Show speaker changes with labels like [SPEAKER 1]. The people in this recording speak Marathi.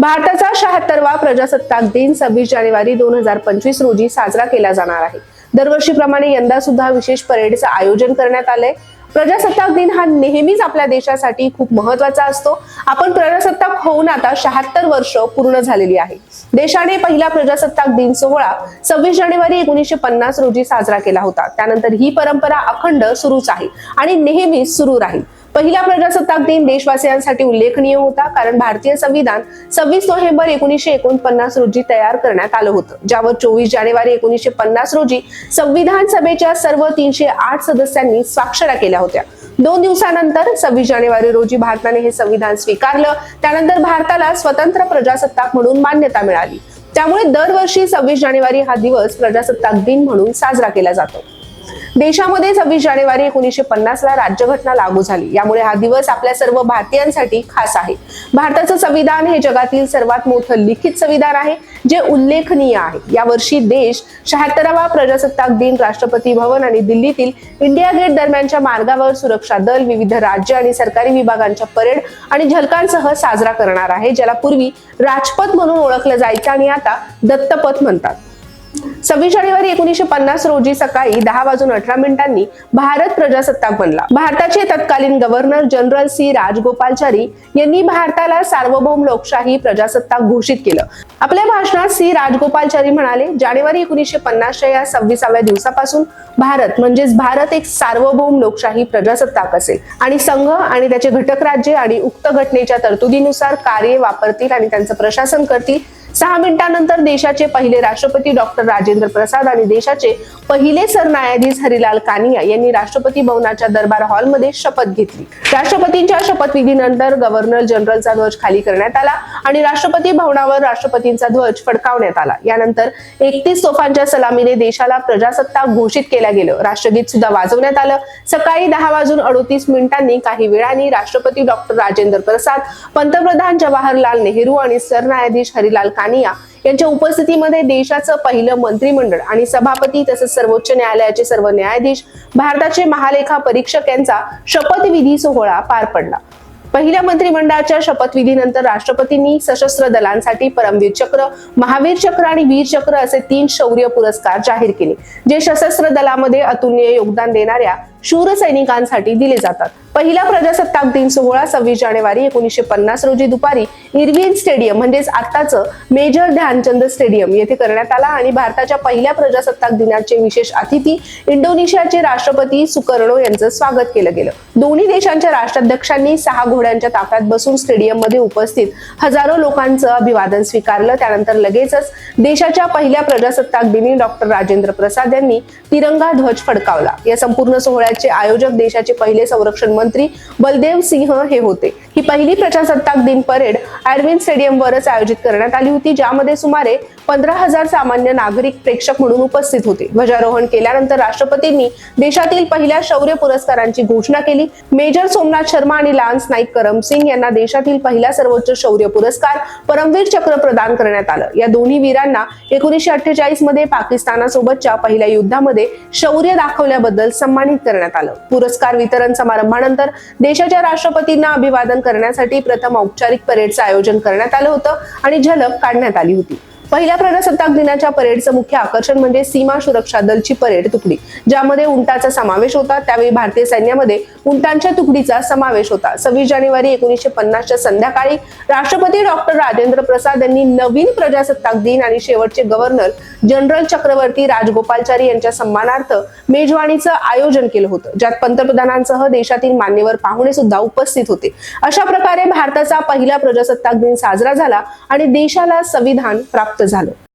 [SPEAKER 1] भारताचा शहात्तरवा प्रजासत्ताक दिन सव्वीस जानेवारी दोन हजार पंचवीस रोजी साजरा केला जाणार आहे. दरवर्षीप्रमाणे यंदा सुद्धा विशेष परेडचं आयोजन करण्यात आलंय. प्रजासत्ताक दिन हा नेहमीच आपल्या देशासाठी खूप महत्त्वाचा असतो. आपण प्रजासत्ताक होऊन आता शहात्तर वर्ष पूर्ण झालेली आहे. देशाने पहिला प्रजासत्ताक दिन सोहळा सव्वीस जानेवारी एकोणीसशे पन्नास रोजी साजरा केला होता. त्यानंतर ही परंपरा अखंड सुरूच आहे आणि नेहमीच सुरू राहील. पहिला प्रजासत्ताक दिन देशवासियांसाठी उल्लेखनीय होता कारण भारतीय संविधान सव्वीस नोव्हेंबर एकोणीसशे एकोणपन्नास रोजी तयार करण्यात आलं होतं ज्यावर चोवीस जानेवारी एकोणीसशे पन्नास रोजी संविधान सभेच्या सर्व तीनशे आठ सदस्यांनी स्वाक्षऱ्या केल्या होत्या. दोन दिवसानंतर सव्वीस जानेवारी रोजी भारताने हे संविधान स्वीकारलं त्यानंतर भारताला स्वतंत्र प्रजासत्ताक म्हणून मान्यता मिळाली. त्यामुळे दरवर्षी सव्वीस जानेवारी हा दिवस प्रजासत्ताक दिन म्हणून साजरा केला जातो. देशामध्ये सव्वीस जानेवारी एकोणीसशे पन्नास ला राज्यघटना लागू झाली. यामुळे हा दिवस आपल्या सर्व भारतीयांसाठी खास आहे. भारताचं संविधान हे जगातील सर्वात मोठं लिखित संविधान आहे जे उल्लेखनीय आहे. यावर्षी देश शहात्तरावा प्रजासत्ताक दिन राष्ट्रपती भवन आणि दिल्लीतील इंडिया गेट दरम्यानच्या मार्गावर सुरक्षा दल विविध राज्य आणि सरकारी विभागांच्या परेड आणि झलकांसह साजरा करणार आहे ज्याला पूर्वी राजपथ म्हणून ओळखलं जायचं आणि आता दत्तपथ म्हणतात. सव्वीस जानेवारी एकोणीशे पन्नास रोजी सकाळी दहा वाजून अठरा मिनिटांनी भारत प्रजासत्ताक बनला. भारताचे तत्कालीन गव्हर्नर जनरल सी राजगोपालचारी यांनी भारताला सार्वभौम लोकशाही प्रजासत्ताक घोषित केलं. आपल्या भाषणात सी राजगोपालचारी म्हणाले जानेवारी एकोणीसशे पन्नासच्या या सव्वीसाव्या दिवसापासून भारत म्हणजेच भारत एक सार्वभौम लोकशाही प्रजासत्ताक असेल. आणि संघ आणि त्याचे घटक राज्ये आणि उक्त घटनेच्या तरतुदीनुसार कार्य वापरतील आणि त्यांचं प्रशासन करतील सहा मिनिटांनंतर देशाचे पहिले राष्ट्रपती डॉक्टर राजेंद्र प्रसाद आणि देशाचे पहिले सरन्यायाधीश हरिलाल कानिया यांनी राष्ट्रपती भवनाच्या दरबार हॉलमध्ये शपथ घेतली. राष्ट्रपतींच्या शपथविधीनंतर गव्हर्नर जनरलचा ध्वज खाली करण्यात आला आणि राष्ट्रपती भवनावर राष्ट्रपतींचा ध्वज फडकावण्यात आला. यानंतर एकतीस तोफांच्या सलामीने देशाला प्रजासत्ताक घोषित केलं गेलं. राष्ट्रगीत सुद्धा वाजवण्यात आलं. सकाळी दहा वाजून अडोतीस मिनिटांनी काही वेळाने राष्ट्रपती डॉक्टर राजेंद्र प्रसाद पंतप्रधान जवाहरलाल नेहरू आणि सरन्यायाधीश हरिलाल कानिया यांच्या उपस्थितीमध्ये देशाचं पहिलं मंत्रिमंडळ आणि सभापती तसंच सर्वोच्च न्यायालयाचे सर्व न्यायाधीश भारताचे महालेखा परीक्षक यांचा शपथविधी सोहळा पार पडला. पहिल्या मंत्रिमंडळाच्या शपथविधीनंतर राष्ट्रपतींनी सशस्त्र दलांसाठी परमवीर चक्र महावीर चक्र आणि वीर चक्र असे तीन शौर्य पुरस्कार जाहीर केले जे सशस्त्र दलामध्ये अतुलनीय योगदान देणाऱ्या शूर सैनिकांसाठी दिले जातात. पहिला प्रजासत्ताक दिन सोहळा सव्वीस जानेवारी एकोणीसशे पन्नास रोजी दुपारी इरविन स्टेडियम म्हणजेच आत्ताचं मेजर ध्यानचंद स्टेडियम येथे करण्यात आला आणि भारताच्या पहिल्या प्रजासत्ताक दिनाचे विशेष अतिथी इंडोनेशियाचे राष्ट्रपती सुकर्णो यांचं स्वागत केलं गेलं. दोन्ही देशांच्या राष्ट्राध्यक्षांनी सहा घोड्यांच्या ताफ्यात बसून स्टेडियममध्ये उपस्थित हजारो लोकांचं अभिवादन स्वीकारलं. त्यानंतर लगेचच देशाच्या पहिल्या प्रजासत्ताक दिनी डॉक्टर राजेंद्र प्रसाद यांनी तिरंगा ध्वज फडकावला. या संपूर्ण सोहळ्याचे आयोजक देशाचे पहिले संरक्षण मंत्री बलदेव सिंह हे होते. ही पहिली प्रजासत्ताक दिन परेड ऍडविन स्टेडियमवरच आयोजित करण्यात आली होती ज्यामध्ये सुमारे पंधरा हजार सामान्य नागरिक प्रेक्षक म्हणून उपस्थित होते. ध्वजारोहण केल्यानंतर राष्ट्रपतींनी देशातील पहिल्या शौर्य पुरस्कारांची घोषणा केली. मेजर सोमनाथ शर्मा आणि लान्स नाईक करम सिंग यांना देशातील पहिला सर्वोच्च शौर्य पुरस्कार परमवीर चक्र प्रदान करण्यात आलं. या दोन्ही वीरांना एकोणीसशे अठ्ठेचाळीसमध्ये पाकिस्तानासोबतच्या पहिल्या युद्धामध्ये शौर्य दाखवल्याबद्दल सन्मानित करण्यात आलं. पुरस्कार वितरण समारंभानंतर देशाच्या राष्ट्रपतींना अभिवादन करण्यासाठी प्रथम औपचारिक परेडचं आयोजन करण्यात आलं होतं आणि झलक काढण्यात आली होती. पहिल्या प्रजासत्ताक दिनाच्या परेडचं मुख्य आकर्षण म्हणजे सीमा सुरक्षा दलची परेड तुकडी ज्यामध्ये उंटाचा समावेश होता. त्यावेळी भारतीय सैन्यामध्ये उंटांच्या तुकडीचा समावेश होता. सव्वीस जानेवारी एकोणीसशे पन्नासच्या संध्याकाळी राष्ट्रपती डॉक्टर राजेंद्र प्रसाद यांनी नवीन प्रजासत्ताक दिन आणि शेवटचे गव्हर्नर जनरल चक्रवर्ती राजगोपालचारी यांच्या सन्मानार्थ मेजवानीचं आयोजन केलं होतं ज्यात पंतप्रधानांसह देशातील मान्यवर पाहुणे सुद्धा उपस्थित होते. अशा प्रकारे भारताचा पहिला प्रजासत्ताक दिन साजरा झाला आणि देशाला संविधान प्राप्त प्राप्त झालं